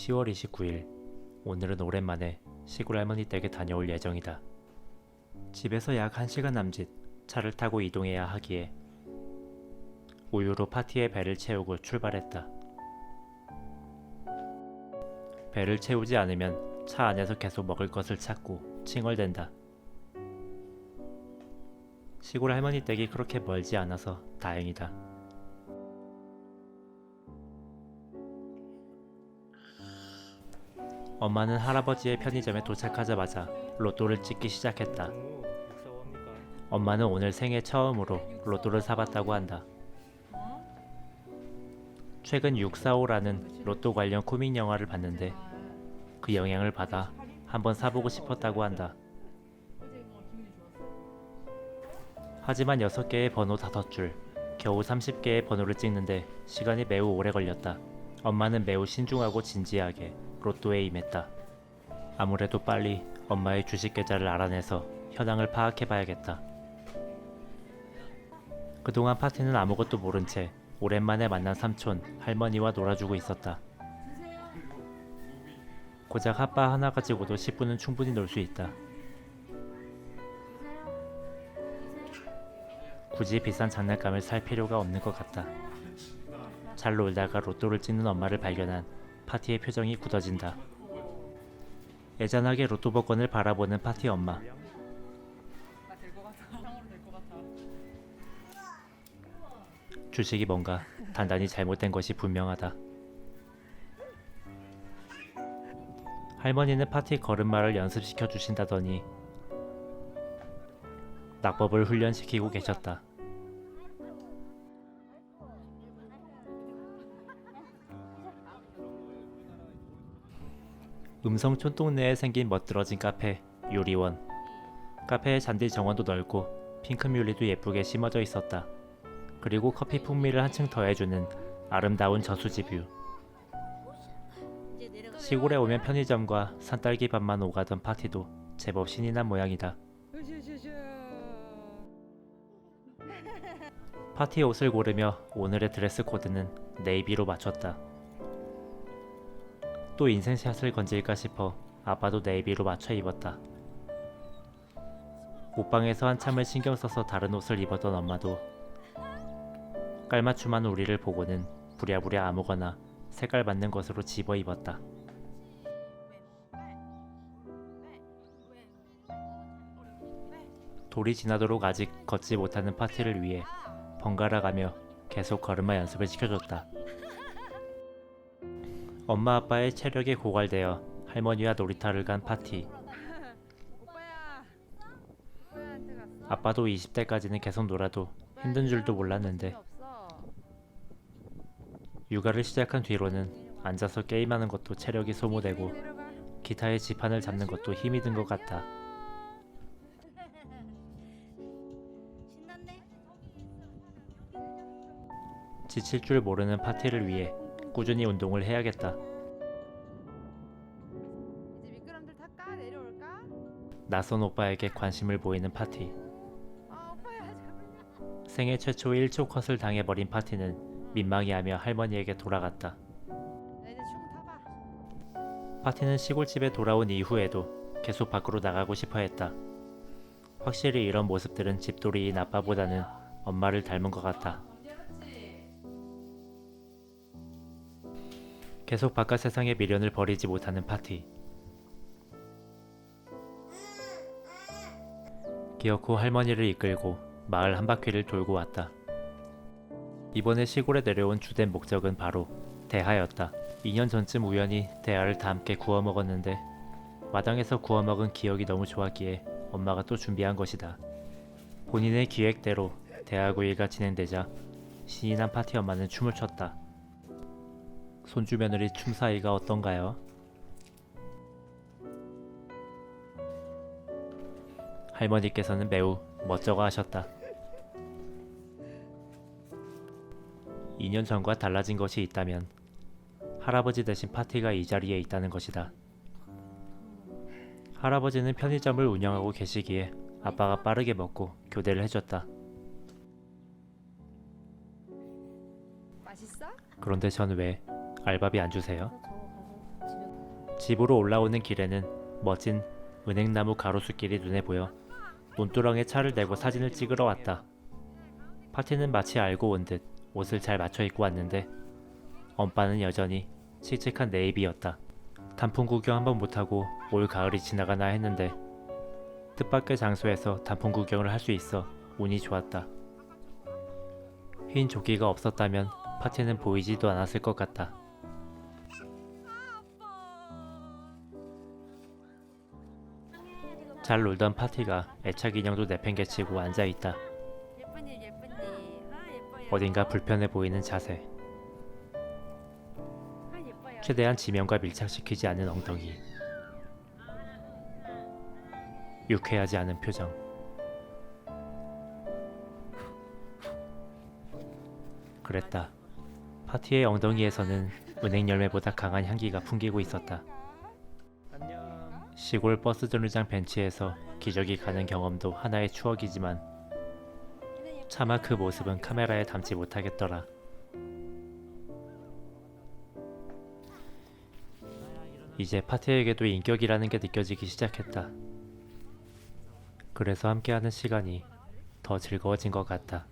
10월 29일 오늘은 오랜만에 시골 할머니 댁에 다녀올 예정이다. 집에서 약 1시간 남짓 차를 타고 이동해야 하기에 우유로 파티에 배를 채우고 출발했다. 배를 채우지 않으면 차 안에서 계속 먹을 것을 찾고 칭얼댄다. 시골 할머니 댁이 그렇게 멀지 않아서 다행이다. 엄마는 할아버지의 편의점에 도착하자마자 로또를 찍기 시작했다. 엄마는 오늘 생애 처음으로 로또를 사봤다고 한다. 최근 645라는 로또 관련 코믹 영화를 봤는데 그 영향을 받아 한번 사보고 싶었다고 한다. 하지만 6개의 번호 5줄, 겨우 30개의 번호를 찍는데 시간이 매우 오래 걸렸다. 엄마는 매우 신중하고 진지하게 로또에 임했다. 아무래도 빨리 엄마의 주식 계좌를 알아내서 현황을 파악해봐야겠다. 그동안 파티는 아무것도 모른 채 오랜만에 만난 삼촌, 할머니와 놀아주고 있었다. 고작 핫바 하나 가지고도 10분은 충분히 놀 수 있다. 굳이 비싼 장난감을 살 필요가 없는 것 같다. 잘 놀다가 로또를 찍는 엄마를 발견한 파티의 표정이 굳어진다. 애잔하게 로또 복권을 바라보는 파티 엄마. 주식이 뭔가 단단히 잘못된 것이 분명하다. 할머니는 파티 걸음마를 연습시켜 주신다더니 낙법을 훈련시키고 계셨다. 음성촌 동네에 생긴 멋들어진 카페 요리원. 카페의 잔디 정원도 넓고 핑크뮬리도 예쁘게 심어져 있었다. 그리고 커피 풍미를 한층 더해주는 아름다운 저수지 뷰. 시골에 오면 편의점과 산딸기 밭만 오가던 파티도 제법 신이 난 모양이다. 파티 옷을 고르며 오늘의 드레스 코드는 네이비로 맞췄다. 또 인생샷을 건질까 싶어 아빠도 네이비로 맞춰 입었다. 옷방에서 한참을 신경 써서 다른 옷을 입었던 엄마도 깔맞춤한 우리를 보고는 부랴부랴 아무거나 색깔 맞는 것으로 집어 입었다. 돌이 지나도록 아직 걷지 못하는 파티를 위해 번갈아 가며 계속 걸음마 연습을 시켜줬다. 엄마 아빠의 체력이 고갈되어 할머니와 놀이터를 간 파티. 아빠도 20대까지는 계속 놀아도 힘든 줄도 몰랐는데. 육아를 시작한 뒤로는 앉아서 게임하는 것도 체력이 소모되고. 기타의 지판을 잡는 것도 힘이 든 것. 신난데? 지칠 줄 모르는 파티를 위해 꾸준히 운동을 해야겠다. 이제 미끄럼틀 탈까? 내려올까? 낯선 오빠에게 관심을 보이는 파티. 아 오빠야. 생애 최초 1초 컷을 당해버린 파티는 민망해하며 할머니에게 돌아갔다. 나 이제 춤 타봐. 파티는 시골집에 돌아온 이후에도 계속 밖으로 나가고 싶어 했다. 확실히 이런 모습들은 집돌이인 아빠보다는 엄마를 닮은 것 같다. 계속 바깥 세상의 미련을 버리지 못하는 파티. 기어코 할머니를 이끌고 마을 한 바퀴를 돌고 왔다. 이번에 시골에 내려온 주된 목적은 바로 대하였다. 2년 전쯤 우연히 대하를 다 함께 구워 먹었는데 마당에서 구워 먹은 기억이 너무 좋았기에 엄마가 또 준비한 것이다. 본인의 기획대로 대하구이가 진행되자 신이 난 파티 엄마는 춤을 췄다. 손주 며느리 춤 사이가 어떤가요? 할머니께서는 매우 멋쩍어 하셨다. 2년 전과 달라진 것이 있다면 할아버지 대신 파티가 이 자리에 있다는 것이다. 할아버지는 편의점을 운영하고 계시기에 아빠가 빠르게 먹고 교대를 해줬다. 맛있어? 그런데 전 왜 알바비 안 주세요? 집으로 올라오는 길에는 멋진 은행나무 가로수길이 눈에 보여 논두렁에 차를 대고 사진을 찍으러 왔다. 파티는 마치 알고 온 듯 옷을 잘 맞춰 입고 왔는데 엄빠는 여전히 칙칙한 네이비였다. 단풍 구경 한번 못하고 올 가을이 지나가나 했는데 뜻밖의 장소에서 단풍 구경을 할 수 있어 운이 좋았다. 흰 조끼가 없었다면 파티는 보이지도 않았을 것 같다. 잘 놀던 파티가 애착 인형도 내팽개치고 앉아 있다. 예쁜이 예쁜이. 아 예뻐요. 어딘가 불편해 보이는 자세. 최대한 지면과 밀착시키지 않는 엉덩이. 유쾌하지 않은 표정. 그랬다. 파티의 엉덩이에서는 은행 열매보다 강한 향기가 풍기고 있었다. 시골 버스 정류장 벤치에서 기저귀 가는 경험도 하나의 추억이지만 차마 그 모습은 카메라에 담지 못하겠더라. 이제 파티에게도 인격이라는 게 느껴지기 시작했다. 그래서 함께하는 시간이 더 즐거워진 것 같다.